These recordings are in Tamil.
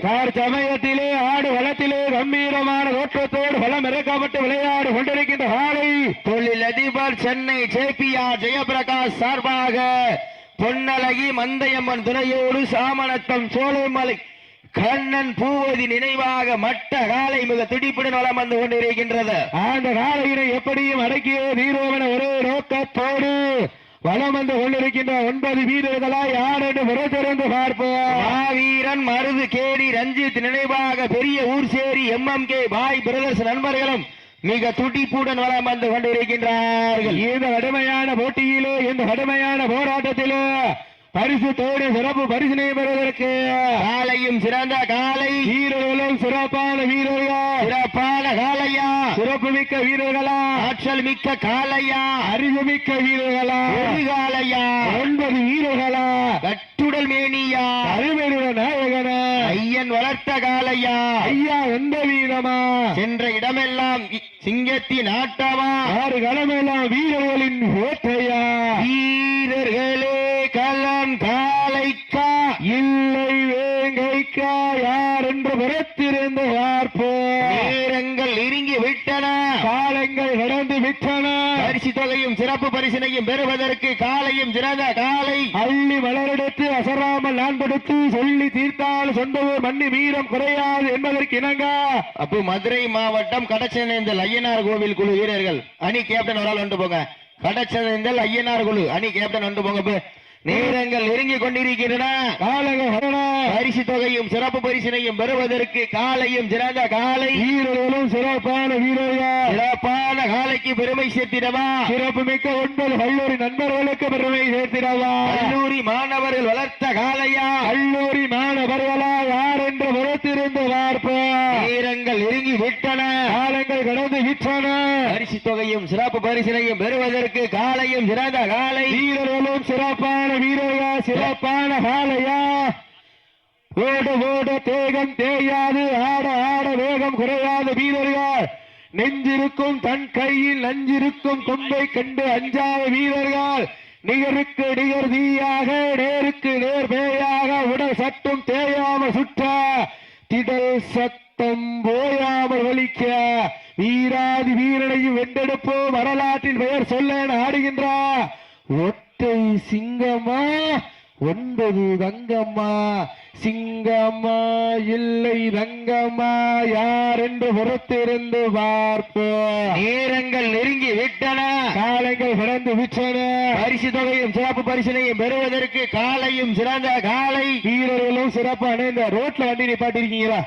சமயத்திலே ஆடு வளத்திலே கம்பீரமான தோற்றத்தோடு வளம் இறக்கப்பட்டு விளையாடு கொண்டிருக்கின்ற காலை தொழிலதிபர் சென்னை ஜேபிஆர் ஜெயபிரகாஷ் சார்பாக பொன்னழகி மந்தையம்மன் துணையோடு சாமணத்தம் சோலைமலை கண்ணன் பூவதி நினைவாக மட்ட காலை மிக துடிப்புடன் வளம் வந்து கொண்டிருக்கின்றது. அந்த காலையினை எப்படியும் அடக்கிய தீரோவன ஒரே நோக்கத்தோடு வளம் வந்து கொண்டிருக்கின்ற ஒன்பது வீரர்களா யார் என்று புறத்திறந்து பார்ப்போம். மாவீரன் மருது கேடி ரஞ்சித் நினைவாக பெரிய ஊர் சேரி M M K boy brothers நண்பர்களும் மிக துடிப்புடன் வளம் வந்து கொண்டிருக்கின்றார்கள். இந்த கடுமையான போட்டியிலே இந்த கடுமையான போராட்டத்திலே பரிசு தோடு சிறப்பு பரிசினை பெறுவதற்கு காலையும் சிறந்த காலை. வீரர்களும் சிறப்பான வீரர்கள். சிறப்பான காலையா. சிறப்பு மிக்க வீரர்களா. ஆற்றல் மிக்க காலையா. அறிவு மிக்க வீரர்களா. ஒரு காலையா ஒன்பது வீரர்களா. கட்டுடல் மேனியா அருமையுட நாயகனா. ஐயன் வளர்த்த காலையா ஐயா எந்த வீரமா? சென்ற இடமெல்லாம் சிங்கத்தின் ஆட்டமா ஆறு களமெல்லாம் வீரர்களின் வேட்டையா? வீரர்களே களம் காலைக்கா இல்லை வேங்கைக்கா யார் என்று புறத்திருந்து பார்ப்போம் நேரங்கள் இறுங்கி விட்டன. காலங்கள் கடந்து விட்டன. பரிசு தொகையும் சிறப்பு பரிசினையும் பெறுவதற்கு காலையும் சிறந்த காலை. அள்ளி மலரெடுத்து அசராமல் நான் கொடுத்து சொல்லி தீர்த்தால் சொந்த ஊர் மண்ணி வீரம் குறையாது என்பதற்கு இணங்க. அப்போ மதுரை மாவட்டம் கடச்சனேந்தல் ஐயனார் கோவில் குழு வீரர்கள். அணி கேப்டன் ஒரு ஆள் வந்து போங்க. கடச்சனேந்தல் ஐயனார் குழு. அணி கேப்டன் வந்து போங்க. நேரங்கள் நெருங்கி கொண்டிருக்கின்றன. பரிசு தொகையும் சிறப்பு பரிசினையும் பெறுவதற்கு காலையும் சிறந்த காலை. வீரர்களும் சிறப்பான வீரர்கள். சிறப்பான காலைக்கு பெருமை சேர்த்திடவா. சிறப்பு மிக்க ஒன்பது கல்லூரி நண்பர்களுக்கு பெருமை சேர்த்திடவா. கல்லூரி மாணவர்கள் வளர்த்த காலையா. கல்லூரி மாணவர்களா யார் என்று புறத்திருந்து பார்ப்போம். நேரங்கள் நெருங்கி விட்டன காலங்கள் கடந்து விட்டன. பரிசு தொகையும் சிறப்பு பரிசினையும் பெறுவதற்கு காலையும் சிறந்த காலை. வீரர்களும் சிறப்பான வீரர்கள் சிறப்பான காலையா ஓட ஓட தேகம் தேயாது ஆட ஆட வேகம் குறையாத வீரர்கள். நெஞ்சிருக்கும் தன் கையில் நஞ்சிருக்கும் கொம்பை கண்டு அஞ்சாத வீரர்கள். நிகருக்கு நிகர் தீயாக நேருக்கு நேர் பேயாக உடல் சட்டும் தேயாம சுற்ற. திடல் சத்தம் போயாமல் ஒலிக்க. வீராதி வீரனையும் வென்றெடுப்போம் வரலாற்றின் பெயர் சொல்ல என ஆடுகின்றார் ஒற்றை சிங்கமா ஒன்பது தங்கம்மா சிங்கம்மா இல்லை தங்கம்மா யார் என்று புறத்திருந்து பார்ப்போம். நேரங்கள் நெருங்கி விட்டன. காலங்கள் கடந்து விட்டன. பரிசு தொகையும் சிறப்பு பரிசினையும் பெறுவதற்கு காலையும் சிறந்த காலை. வீரர்களும் சிறப்பு அண்ணே இந்த ரோட்ல வண்டி நிப்பாட்டிருக்கீங்களா?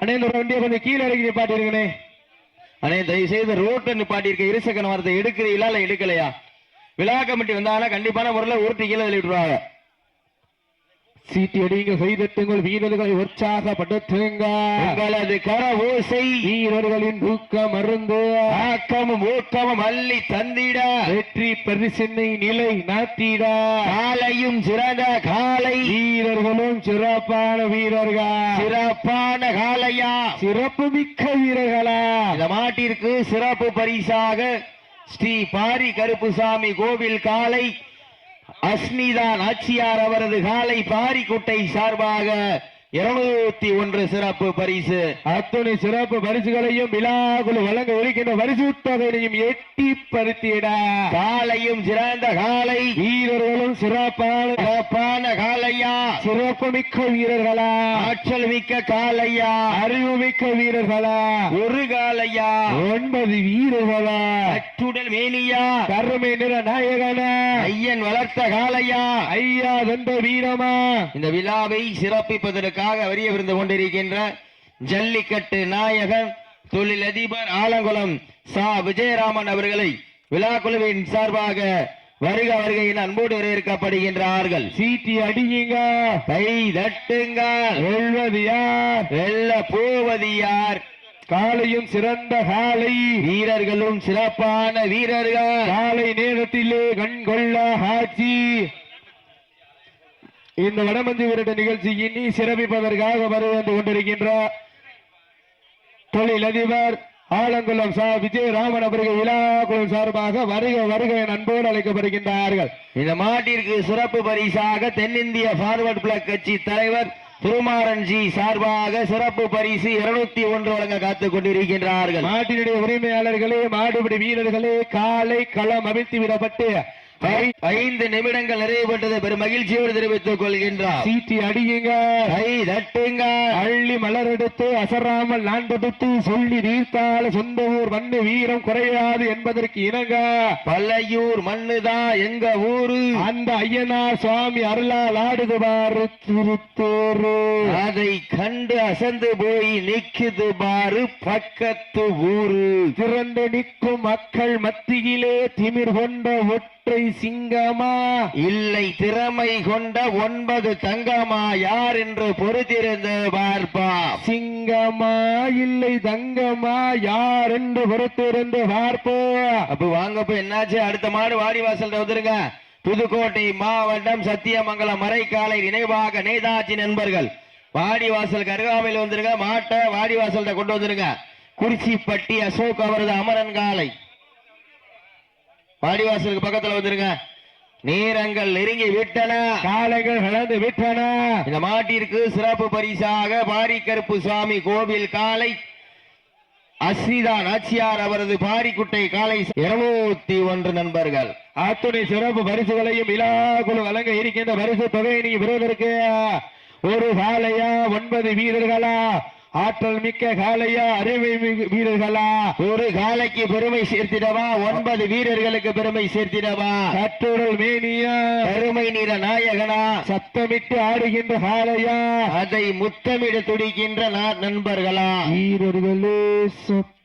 அண்ணே இந்த வண்டியை கொஞ்சம் கீழே இறக்கி நிப்பாட்டிருக்கனே. அண்ணே தயவு செய்து ரோட்டை நிப்பாட்டியிருக்க இருசக்கன மரத்தை எடுக்கிறீங்களா இல்ல எடுக்கலையா? விழா கமிட்டி வந்தாங்கன்னா கண்டிப்பான முறையில் உருட்டி கீழே தள்ளிவிட்டுருவாங்க. சீட்டி அடிங்க கைதட்டுங்கள் வீரர்களை உற்சாகப்படுத்துங்க உங்களது கர ஓசை. வீரர்களின் ஊக்கம் மருந்து ஆக்கமும் ஊக்கமும் அள்ளி தந்திட. வெற்றி பரிசினை நிலை நாட்டிட. காலையும் சிறந்த காலை. வீரர்களும் சிறப்பான வீரர்கள். சிறப்பான காலையா. சிறப்பு மிக்க வீரர்களா. இந்த மாட்டிற்கு சிறப்பு பரிசாக ஸ்ரீ பாரி கருப்புசாமி கோவில் காலை அஸ்மிதா நாச்சியார் அவரது காலை பாரிக்குட்டை சார்பாக இருநூத்தி ஒன்று சிறப்பு பரிசு. அத்துணை சிறப்பு பரிசுகளையும் விழாக்குழு வழங்க இருக்கின்ற பரிசு தொகையினையும் எட்டி பருத்திட காலையும் சிறந்த காலை. வீரர்களும் சிறப்பான சிறப்பான காலையா? சிறப்பு மிக்க வீரர்களா? ஆற்றல் மிக்க காலையா? அறிவு மிக்க வீரர்களா? ஒரு காலையா? ஒன்பது வீரர்களா? அச்சுடல் மேனியா? கருமை நிற நாயகனா? ஐயன் வளர்த்த காலையா? ஐயா தந்த வீரமா? இந்த விழாவை சிறப்பிப்பதற்கு வரிய விருந்து கொண்டிருக்கின்ற ஜல்லிக்கட்டு நாயகன் தொழிலதிபர் ஆலங்குளம் சா. விஜயராமன் அவர்களை விழா குழுவின் சார்பாக வருக வருகையின் அன்போடு வரவேற்கப்படுகின்றார்கள். சீட்டி அடியுங்க. கை தட்டுங்கள் வெல்வது யார் வெல்ல போவது யார் காலையும் சிறந்த காலை. வீரர்களும் சிறப்பான வீரர்கள். காலை நேரத்திலே கண் கொள்ள ஆட்சி இந்த வடமஞ்சு விரட்ட நிகழ்ச்சியை நீ சிறப்பிப்பதற்காக வருவது கொண்டிருக்கின்ற தொழிலதிபர் ஆலங்குளம் சா விஜயராமன் அவர்கள் விழாக்குளம் சார்பாக வருக வருக அன்போடு அழைக்கப்படுகின்றார்கள். இந்த மாட்டிற்கு சிறப்பு பரிசாக தென்னிந்திய பார்வர்ட் பிளாக் கட்சி தலைவர் திருமாறன் ஜி சார்பாக சிறப்பு பரிசு இருநூத்தி ஒன்று வழங்க காத்துக் கொண்டிருக்கின்றார்கள். மாட்டினுடைய உரிமையாளர்களே மாடுபிடி வீரர்களே காலை களம் அவிழ்த்து விடப்பட்டு ஐந்து நிமிடங்கள் நிறைவு பெற்றது பெரும் மகிழ்ச்சியோடு தெரிவித்துக் கொள்கின்றார். சீட்டி அடியுங்க. கை தட்டுங்க. அள்ளி மலர் எடுத்து அசராமல் நான் தொடுத்து சொல்லி நீர்த்தால சொந்த ஊர் மண்ணு வீரம் குறையாது என்பதற்கு இணங்க. பல்லையூர் மண்ணுதான் எங்க ஊரு? அந்த ஐயனார் சுவாமி அருளால் ஆடுது பாரு திருத்தேரு. அதை கண்டு அசந்து போய் நிக்குது பாரு பக்கத்து ஊரு. திரண்டு நிற்கும் மக்கள் மத்தியிலே திமிர் கொண்ட ஒற்றை சிங்கமா? இல்லை திறமை கொண்ட ஒன்பது தங்கமா? யார் என்று பொறுத்திருந்து பார்ப்பா சிங்கமா? இல்லை தங்கமா? யார் என்று பொறுத்திருந்து பார்ப்போ அப்ப வாங்கப்ப என்னாச்சு? அடுத்த மாடு வாடிவாசல் வந்துருங்க. புதுக்கோட்டை மாவட்டம் சத்தியமங்கலம் மறைக்காலை நினைவாக நேதாஜி நண்பர்கள். வாடிவாசல் கருகாமையில் வந்துருங்க. மாட்டை வாடிவாசல்கிட்ட கொண்டு வந்துருங்க. குறிச்சிப்பட்டி அசோக் அவரது அமரன் காலை. வாடிவாசலுக்கு பக்கத்துல வந்துருங்க. நேரங்கள் நெருங்கி விட்டன. காளைகள் கலந்து விட்டன. இந்த மாட்டிற்கு சிறப்பு பரிசாக பாரிக்கருப்பு சுவாமி கோவில் காலை அஸ்ரிதா நாச்சியார் அவரது பாரிக்குட்டை காலை இருநூத்தி ஒன்று நண்பர்கள். அத்துணை சிறப்பு பரிசுகளையும் விழாக்குழு வழங்க இருக்கின்ற பரிசு தொகையை நீ பெறுவதற்கு ஒரு காளையா ஒன்பது வீரர்களா ஆற்றல் மிக்க காலையா அறிவை வீரர்களா? ஒரு காலைக்கு பெருமை சேர்த்திடவா? ஒன்பது வீரர்களுக்கு பெருமை சேர்த்திடவா? கட்டுடல் மேனியா? பெருமை நிற நாயகனா? சத்தமிட்டு ஆடுகின்ற காலையா அதை முத்தமிட துடிக்கின்ற நா- நண்பர்களா? வீரர்களே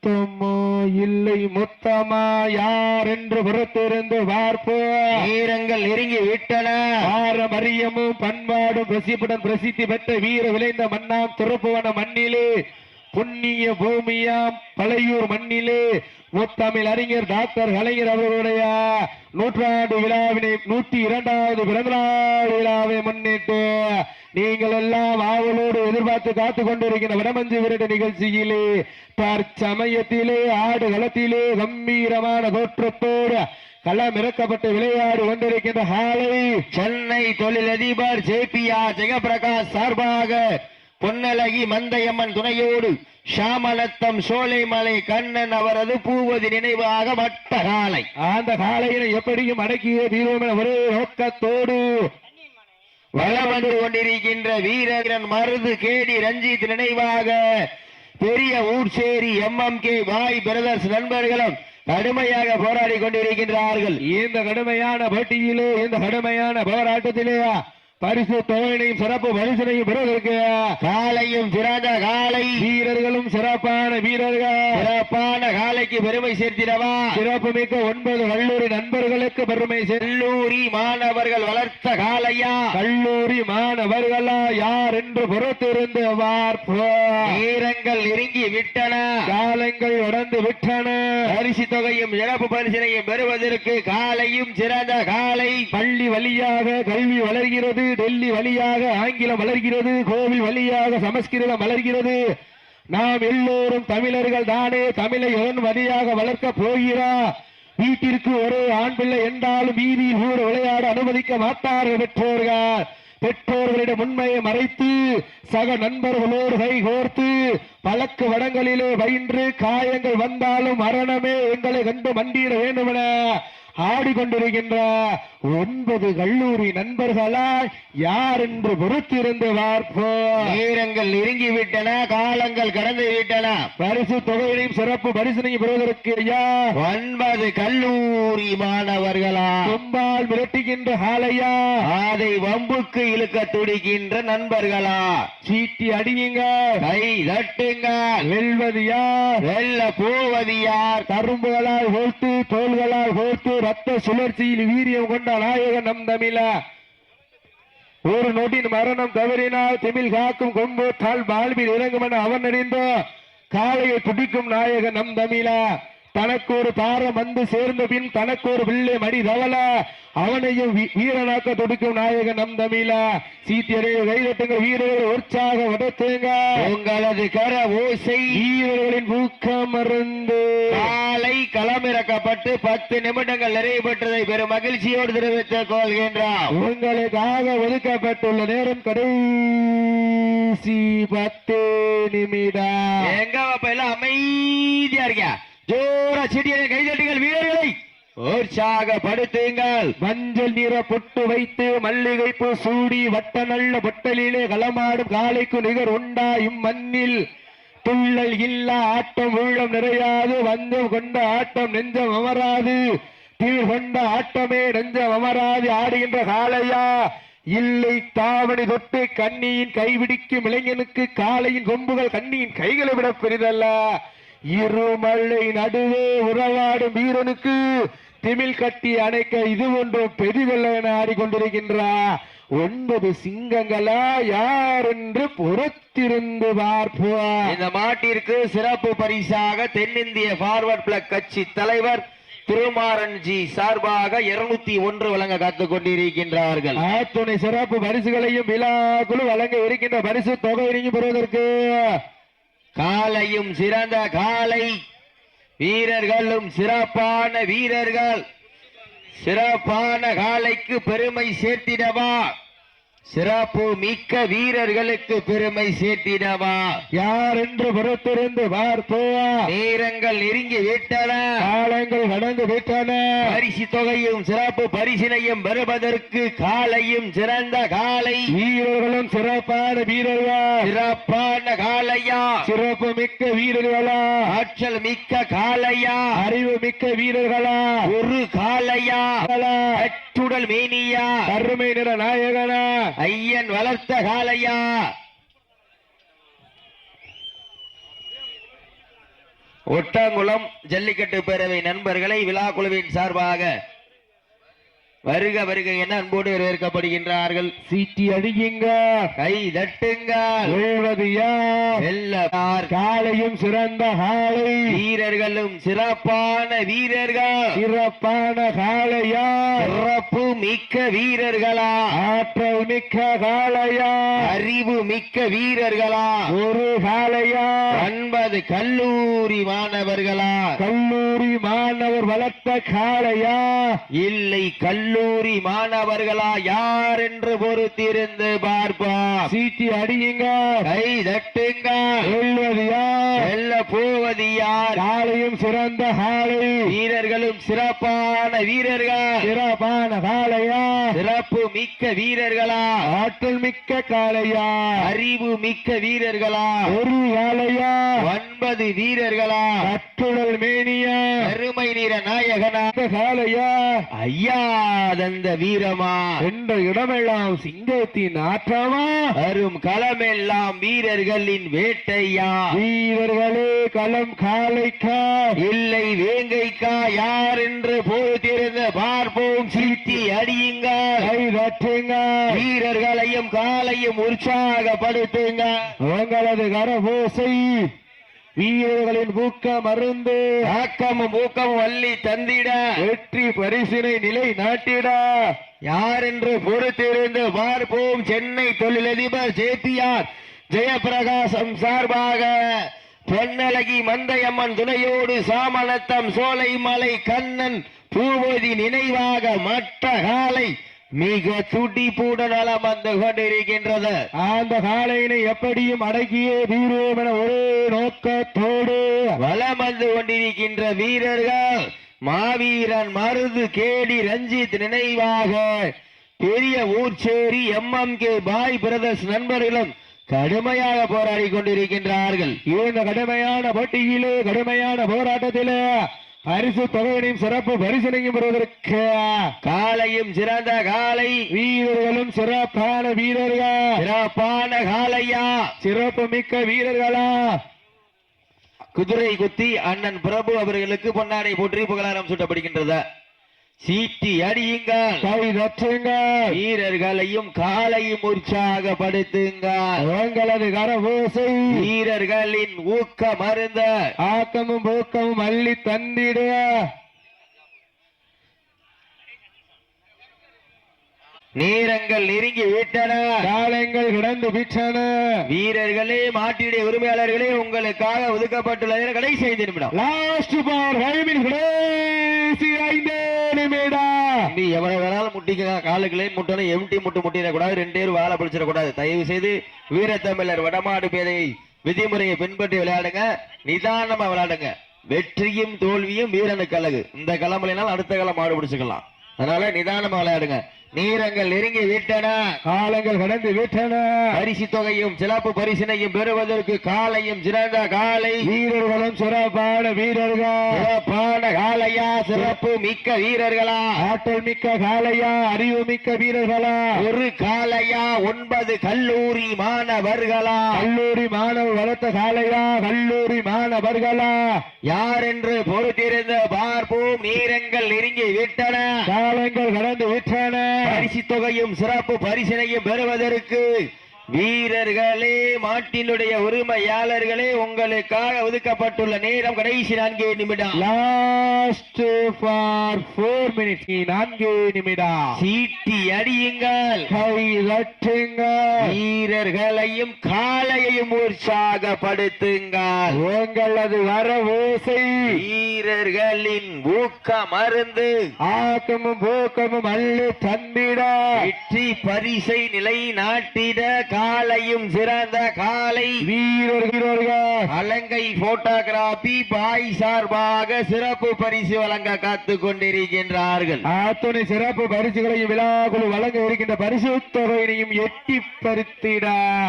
சத்தமா இல்லை மொத்தமா? யார் என்று புறத்திருந்து பார்ப்போம் நேரங்கள் நெருங்கி விட்டன. பாரம்பரியமும் பண்பாடும் பிரசிப்புடன் பிரசித்தி பெற்ற வீர விளைந்த மண்ணாம் திருப்புவன மண்ணிலே புண்ணிய பூமியாம் பழையூர் மண்ணிலே முத்தமிழ் அறிஞர் டாக்டர் கலைஞர் அவர்களுடைய நூற்றாண்டு விழாவினை நூற்றி இரண்டாவது பிறந்தநாள் விழாவை முன்னிட்டு நீங்கள் எல்லாம் ஆவலோடு எதிர்பார்த்து காத்து கொண்டிருக்கிற வடமஞ்சு விரட்டு நிகழ்ச்சியிலே தற்சமயத்திலே ஆடு களத்திலே கம்பீரமான தோற்றத்தோடு களம் இறக்கப்பட்டு விளையாடி கொண்டிருக்கின்ற ஹாலை சென்னை தொழிலதிபர் ஜே பி ஆர் ஜெயபிரகாஷ் சார்பாக பொன்னழகி மந்தையம்மன் துணையோடு ஷாமலத்தம் சோலைமலை கண்ணன் அவரது பூவதி நினைவாக மட்ட காலை. அந்த காலையினை எப்படியும் அடக்கியே தீர்வோம் என ஒரே நோக்கத்தோடு வளம் வந்து கொண்டிருக்கின்ற வீரகிரன் மருது கேடி ரஞ்சித் நினைவாக பெரிய ஊர்சேரி M M K boy brothers நண்பர்களும் கடுமையாக போராடி கொண்டிருக்கின்றார்கள். இந்த கடுமையான போட்டியிலே இந்த கடுமையான போராட்டத்திலேயா பரிசு தொகையினையும் சிறப்பு பரிசனையும் பெறுவதற்கு காலையும் சிறந்த காலை. வீரர்களும் சிறப்பான வீரர்கள். சிறப்பான காலைக்கு பெருமை சேர்த்திடவா? சிறப்பு மிக்க ஒன்பது கல்லூரி நண்பர்களுக்கு பெருமை கல்லூரி மாணவர்கள் வளர்த்த காலையா? கல்லூரி மாணவர்களா? யார் என்று புறத்திருந்து நேரங்கள் நெருங்கி விட்டன. காலங்கள் உடந்து விட்டன. பரிசு தொகையும் சிறப்பு பரிசினையும் பெறுவதற்கு காலையும் சிறந்த காலை. பள்ளி வழியாக கல்வி வளர்கிறது. டெல்லி வழியாக ஆங்கிலம் வளர்கிறது கோவில் வழியாக சமஸ்கிருதம் வளர்கிறது. நாம் எல்லோரும் தமிழர்கள் தானே தமிழை எவன் வழியாக வளர்க்க போகிறா? வீட்டிற்கு ஒரு ஆண் பிள்ளை என்றாலும் வீதியில் ஊர் விளையாட அனுமதிக்க மாட்டார்கள் பெற்றோர்கள். பெற்றோர்களிடம் உண்மையை மறைத்து சக நண்பர்களோடு கை கோர்த்து பழக்கு வடங்களிலே பயின்று காயங்கள் வந்தாலும் மரணமே எங்களை கண்டு மண்டியிட வேண்டுமென ஆடிக்கொண்டிருக்கின்ற ஒன்பது கல்லூரி நண்பர்களா யார் என்று பொறுத்திருந்து பார்ப்போம். நேரங்கள் நெருங்கி விட்டன காலங்கள் கடந்து விட்டன பரிசு தொகையினையும் சிறப்பு பரிசனையும் பெறுவதற்கு ஐயா ஒன்பது கல்லூரி மாணவர்களா. கொம்பால் மிரட்டுகின்ற ஆலையா அதை வம்புக்கு இழுக்க துடிக்கின்ற நண்பர்களா. சீட்டி அடியுங்க. கை தட்டுங்க. வெல்வது யார்? வெல்ல போவது யார்? கரும்புகளால் கோர்த்து தோள்களால் கோர்த்து ரத்த சுழற்சியில் வீரியம் கொண்ட நாயகன் நம் தமிழ. ஒரு நொடின் மரணம் தவறினால் திமில் காக்கும் கொம்பு தால் வாழ்வில் இறங்கும் என அவன் அறிந்த காளையை துடிக்கும் நாயகன் நம் தமிழ. தனக்கு ஒரு தாரம் வந்து சேர்ந்த பின் தனக்கு ஒரு பிள்ளை மடி தவள. அவனையும் வீரனாக்க துடிக்கும் நாயகன் நம் தமிழ. சீத்தியடைய கைதட்டுங்க வீரர்கள் உற்சாக வடத்துங்க உங்களது கர ஓசை. வீரர்களின் ஊக்கம் மருந்து காலை களமிறக்கப்பட்டு பத்து நிமிடங்கள் நிறைவு பெற்றதை பெரும் மகிழ்ச்சியோடு தெரிவித்துக் கொள்கின்றார் உங்களுக்காக ஒதுக்கப்பட்டுள்ள நேரம் கடைசி பத்து நிமிடம். எங்க எல்லாம் அமைதியா இருக்க ஜோரா சிட்டியை கைதட்டுங்கள் வீரர்களை. உற்சாகப்படுத்துங்கள். மஞ்சள் நிற பொட்டு வைத்து மல்லிகை பூ சூடி வட்ட நல்ல பொட்டலிலே களமாடும் காளைக்கு நிகர் உண்டா இம்மண்ணில் துள்ளல் இல்லா ஆட்டம் உள்ளம் நிறையாது வந்து கொண்ட ஆட்டம் நெஞ்சம் அமராது. தீர் கொண்ட ஆட்டமே நெஞ்சம் அமராது ஆடுகின்ற காளையா. இல்லை தாவணி தொட்டு கண்ணியின் கைபிடிக்கும் இளைஞனுக்கு காளையின் கொம்புகள் கண்ணியின் கைகளை விட பெரிதல்ல. இருமலை நடுவே உறவாடும் வீரனுக்கு திமிழ் கட்டி அணைக்க இது ஒன்றும் பெரிதல்ல என ஆடிக்கொண்டிருக்கின்றார் ஒன்பது சிங்கங்களா யார் என்று பொறுத்திருந்து பார்ப்போம். இந்த மாட்டிற்கு சிறப்பு பரிசாக தென்னிந்திய ஃபார்வர்ட் பிளக் கட்சி தலைவர் திருமாறன் ஜி சார்பாக இருநூத்தி ஒன்று வழங்க காத்துக் கொண்டிருக்கின்றார்கள். ஆத்துணை சிறப்பு பரிசுகளையும் விழா குழு வழங்க இருக்கின்ற பரிசு தொகை நீங்கி பெறுவதற்கு. காலையும் சிறந்த காலை. வீரர்களும் சிறப்பான வீரர்கள். சிறப்பான காலைக்கு பெருமை சேர்த்திடவா? சிறப்பு மிக்க வீரர்களுக்கு பெருமை சேர்த்திடவா. யார் என்று பொறுத்திருந்து பார்ப்போம் நேரங்கள் நெருங்கி விட்டன. காலங்கள் கடந்து விட்டன. பரிசு தொகையும் சிறப்பு பரிசினையும் பெறுவதற்கு காலையும் சிறந்த காலை. வீரர்களும் சிறப்பான வீரர்கள்? சிறப்பான காலையா? சிறப்பு மிக்க வீரர்களா? ஆற்றல் மிக்க காலையா? அறிவு மிக்க வீரர்களா? ஒரு காலையா? காலா, கட்டுடல் மேனியா? கருமை நிற நாயகனா? ஐயன் வளர்த்த காலையா ஒட்டங்குளம் ஜல்லிக்கட்டு பேரவை நண்பர்களை விழா குழுவின் சார்பாக வருக வருக என அன்போடு வரவேற்கப்படுகின்றார்கள். சீட்டி அடியுங்க கை வெல்லவார் காலையும் சிறந்த காலை வீரர்களும் சிறப்பான வீரர்கள். சிறப்பான காளையா. சிறப்பு மிக்க வீரர்களா. ஆற்றல் மிக்க காளையா. அறிவு மிக்க வீரர்களா. ஒரு காளையா. ஒன்பது கல்லூரி மாணவர்களா. கல்லூரி மாணவர் வளர்த்த காளையா. இல்லை கல்லூரி மாணவர்களா யார் என்று பொறுத்திருந்து பார்ப்போம். சீட்டி அடியுங்க. கை தட்டுங்க. வெல்வது யார்? வெல்ல போவது யார்? காலையும் சிறந்த காளை வீரர்களும் சிறப்பான வீரர்கள். சிறப்பான காளையா சிறப்பு மிக்க வீரர்களா? ஆற்றல் மிக்க காளையா அறிவு மிக்க வீரர்களா? ஒரு காளையா ஒன்பது வீரர்களா? கட்டுடல் மேனியா? பெருமை நிற நாயகனா? காளையா ஐயா! தந்த வீரமா? என்ற இடமெல்லாம் சிங்கத்தின் ஆற்றமா வரும் களமெல்லாம் வீரர்களின் வேட்டையா? வீரர்களே களம் காளைக்கா இல்லை வேங்கைக்கா யார் என்று பொறுத்திருந்து பார்ப்போம். சீட்டி அடியுங்கள் கை தட்டுங்க வீரர்களையும் காலையும் உற்சாகப்படுத்துங்க. உங்களது கரபோசை வீரர்களின் ஊக்க மருந்து ஆக்கமும் ஊக்கமும் வள்ளி தந்திட. வெற்றி பரிசினை நிலை நாட்டிட. யார் என்று பொறுத்திருந்து பார்ப்போம் சென்னை தொழிலதிபர் ஜேபிஆர் ஜெயபிரகாசம் சார்பாக. பொன்னழகி மந்தையம்மன் துணையோடு சாமணத்தம் சோலைமலை கண்ணன் பூவதி நினைவாக மற்ற காலை மிக துடிப்புடன் நலம் வந்து கொண்டிருக்கின்றது. அந்த காளையினை எப்படியும் அடக்கியே தீர்வோம் என ஒரே நோக்கத்தோடு வலம் வந்து கொண்டிருக்கின்ற வீரர்கள் மாவீரன் மருது கேடி ரஞ்சித் நினைவாக பெரிய ஊர்ச்சேரி M M K boy brothers நண்பர்களும் கடுமையாக போராடி கொண்டிருக்கின்றார்கள். இந்த கடுமையான போட்டியிலே கடுமையான போராட்டத்திலே பரிசு தொகையினையும் சிறப்பு பரிசனையும் பெறுவதற்கு காலையும் சிறந்த காலை வீரர்களும் சிறப்பான வீரர்கள்? சிறப்பான காலையா சிறப்பு மிக்க வீரர்களா? குதிரை குத்தி அண்ணன் பிரபு அவர்களுக்கு பொன்னாடை போற்றி புகழாரம் சூட்டப்படுகின்றது சீட்டி அடியுங்கள். கை தட்டுங்கள் வீரர்களையும் காலையும் உற்சாகப்படுத்துங்கள் உங்களது கரபூசை வீரர்களின் ஊக்க மருந்த. ஆக்கமும் பூக்கமும் அள்ளி தந்திடுவ நேரங்கள் நெருங்கி விட்டன. காலங்கள் கிடந்து விட்டன. வீரர்களே மாட்டினுடைய உரிமையாளர்களே உங்களுக்காக ஒதுக்கப்பட்டுள்ள கடைசி ஐந்து நிமிடம். லாஸ்ட் பார் கடைசி ஐந்து நிமிடம். நீ எவ்வளவு வேணாலும் முட்டிக்க காலுக்குள்ளே முட்டணும் எம்டி முட்டு முட்டிடக்கூடாது. ரெண்டு பேரும் வாழை பிடிச்சிடக்கூடாது தயவு செய்து வீரத்தமிழர் வடமாடு பேதை விதிமுறையை பின்பற்றி விளையாடுங்க. நிதானமா விளையாடுங்க. வெற்றியும் தோல்வியும் வீரனுக்கு அழகு. இந்த களமினால் அடுத்த களம் மாடு பிடிச்சுக்கலாம். அதனால நிதானமா விளையாடுங்க. நீரங்கள் நெருங்கி விட்டன. காலங்கள் கடந்து விட்டன. பரிசு தொகையும் சிறப்பு பரிசினையும் பெறுவதற்கு காலையும் சிறந்த காலை. வீரர்களும் சிறப்பான வீரர்கள். சிறப்பான காலையா? சிறப்பு மிக்க வீரர்களா? ஆற்றல் மிக்க காளையா அறிவு மிக்க வீரர்களா? ஒரு காலையா? ஒன்பது கல்லூரி மாணவர்களா? கல்லூரி மாணவர் வளர்த்த காளையா கல்லூரி மாணவர்களா? யார் என்று பொறுத்திருந்த பார்ப்போம். நீரங்கள் நெருங்கி விட்டன. காலங்கள் கடந்து விட்டன. பரிசு தொகையும் சிறப்பு பரிசினையும் பெறுவதற்கு வீரர்களே மாட்டினுடைய உரிமையாளர்களே உங்களுக்காக ஒதுக்கப்பட்டுள்ள நேரம் கடைசி நான்கு நிமிடம். லாஸ்ட் ஃபார் போர் மினிட்ஸ் நான்கு நிமிடம். சீட்டி அடியுங்கள். கை தட்டுங்கள். வீரர்களையும் காளையையும் உற்சாகப்படுத்துங்கள். உங்களது வரவோசை. வீரர்களின் ஊக்க மருந்து ஆக்கமும் பூக்கமும் அள்ளி தந்திட. வெற்றி பரிசை நிலைநாட்டிட. காலையும் சிறந்த காலை வீரர் வீரர்கள். அலங்கை போட்டோகிராபி பாய் சார்பாக சிறப்பு பரிசு வழங்க காத்து கொண்டிருக்கின்றார்கள். அத்துணை சிறப்பு பரிசுகளையும் விழாக்குழு வழங்க இருக்கின்ற பரிசு தொகையினையும் எட்டி பருத்திட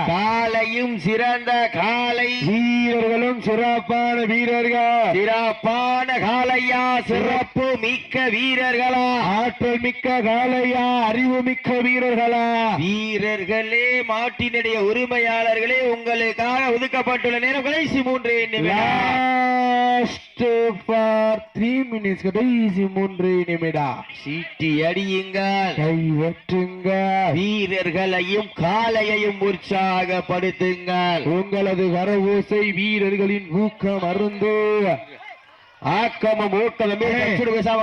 காலையும் சிறந்த காலை வீரர்களும் சிறப்பான வீரர்கள். சிறப்பான காலையா சிறப்பு மிக்க வீரர்களா. ஆற்றல் மிக்க காளையா அறிவு மிக்க வீரர்களா. வீரர்களே மாட்டினுடைய உரிமையாளர்களே உங்களுக்காக ஒதுக்கப்பட்டுள்ள நேரம் கடைசி மூன்று மினிட்ஸ் கடைசி மூன்று நிமிடம். சீட்டி அடியுங்கள். கை வெட்டுங்க வீரர்களையும் காலையையும் உற்சாகப்படுத்துங்கள். உங்களது வரவோசை வீரர்களின் ஊக்கம் அருந்து. ஆக்கமும் ஊக்கமுமே பேசாம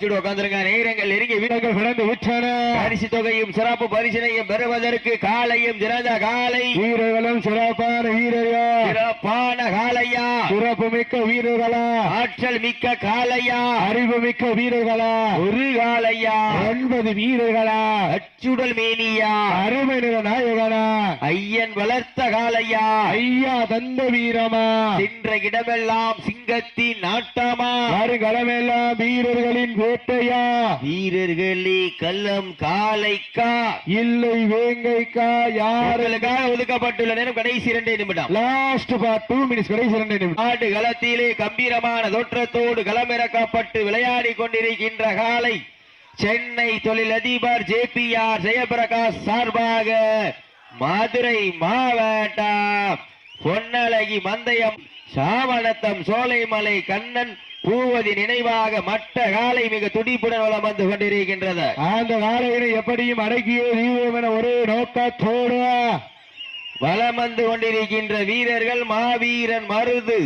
உட்காந்துருங்க. நேரங்கள் நெருங்கி விட வீரர்கள் கடந்து விட்டன பரிசு தொகையும் சிறப்பு பரிசினையும் பெறுவதற்கு காலையும் சிறந்த காலை. வீரர்களும் சிறப்பான வீரர்கள். சிறப்பான காலையா. சிறப்பு மிக்க வீரர்களா. ஆற்றல் மிக்க காலையா. அறிவு மிக்க வீரர்களா. ஒரு காலையா. ஒன்பது வீரர்களா. அச்சுடல் மேனியா. அருமை நிற நாயகனா. ஐயன் வளர்த்த காலையா. ஐயா தந்த வீரமா. சென்ற இடமெல்லாம் சிங்கத்தின் நாட்டமா? வருகளமெல்லாம் வீரர்களின் வேட்டையா? வீரர்களே கள்ளம் காலைக்கா? இல்லை வேங்கைக்கா யாரு? அவர்களுக்காக ஒதுக்கப்பட்டுள்ள நேரம் கடைசி இரண்டே நிமிடம். லாஸ்ட் ஃபார் டூ மினிட்ஸ் கடைசி ரெண்டு நிமிடம். ஆடு களத்திலே கம்பீரமான தோற்றத்தோடு களமிறக்கப்பட்டு விளையாடி கொண்டிருக்கின்ற காலை சென்னை தொழிலதிபர் ஜே பி ஆர் ஜெயபிரகாஷ் சார்பாக மதுரை மாவட்டம் பொன்னழகி மந்தயம் சாமணத்தம் சோலைமலை கண்ணன் பூவதி நினைவாக மட்ட காலை மிக துடிப்புடன் வலம் வந்து கொண்டிருக்கின்றது. அந்த காலையினை எப்படியும் அடக்கியே தீவோம் என ஒரே நோக்கத்தோடு. வலம் வந்து கொண்டிருக்கின்ற வீரர்கள் மாவீரன் மருது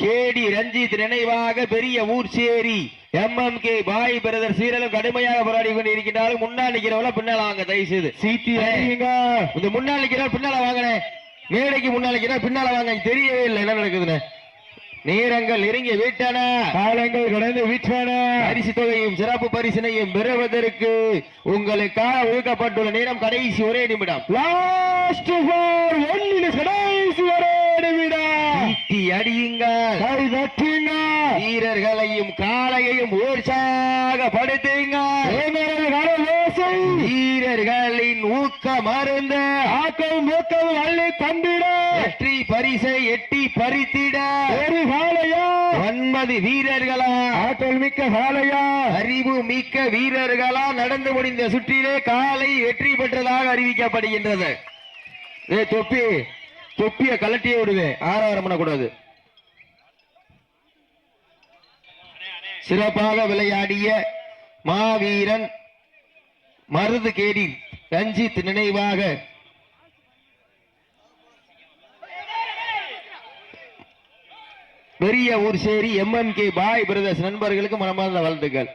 கேடி ரஞ்சித் நினைவாக பெரிய ஊர்சேரி M M K boy brother சீரலும் கடுமையாக போராடி கொண்டிருக்கின்றார்கள். முன்னால் நிக்கிறவங்கள பின்னால வாங்க தயவு செய்து சீட்டி இந்த முன்னால் நிக்கிறவர் பின்னால வாங்கனே மேடைக்கு முன்னால் நிக்கிறவர் பின்னால வாங்க தெரியவே இல்லை என்ன நடக்குதுன்னு. நேரங்கள் நெருங்கி விட்டன. காலங்கள் கடந்து விட்டன. பரிசு தொகையும் சிறப்பு பரிசினையும் பெறுவதற்கு உங்களுக்காக ஒதுக்கப்பட்டுள்ள நேரம் கடைசி ஒரே நிமிடம். லாஸ்ட் ஒன் கடைசி ஒரே நிமிடம். அடியுங்கள். கை வீரர்களையும் காளையையும் உங்களது கரவோசை வீரர்களின் ஊக்க மருந்த. ஆக்கவும் மூக்கவும் அள்ளி தந்திட. வெற்றி பரிசை எட்டி பறித்திட. ஒரு காலையா ஒன்பது வீரர்களா. ஆற்றல் மிக்க காலையா அறிவு மிக்க வீரர்களா. நடந்து முடிந்த சுற்றிலே காலை வெற்றி பெற்றதாக அறிவிக்கப்படுகின்றது. ஏ தொப்பி. தொப்பிய கலட்டியே விடுவேன் ஆறாயிரம் பண்ணக்கூடாது. சிறப்பாக விளையாடிய மாவீரன் மருது கேடி ரஞ்சித் நினைவாக. பெரிய ஊர் சேரி எம்என்கே பாய் பிரதர்ஸ் நண்பர்களுக்கு மனமார்ந்த வாழ்த்துக்கள்.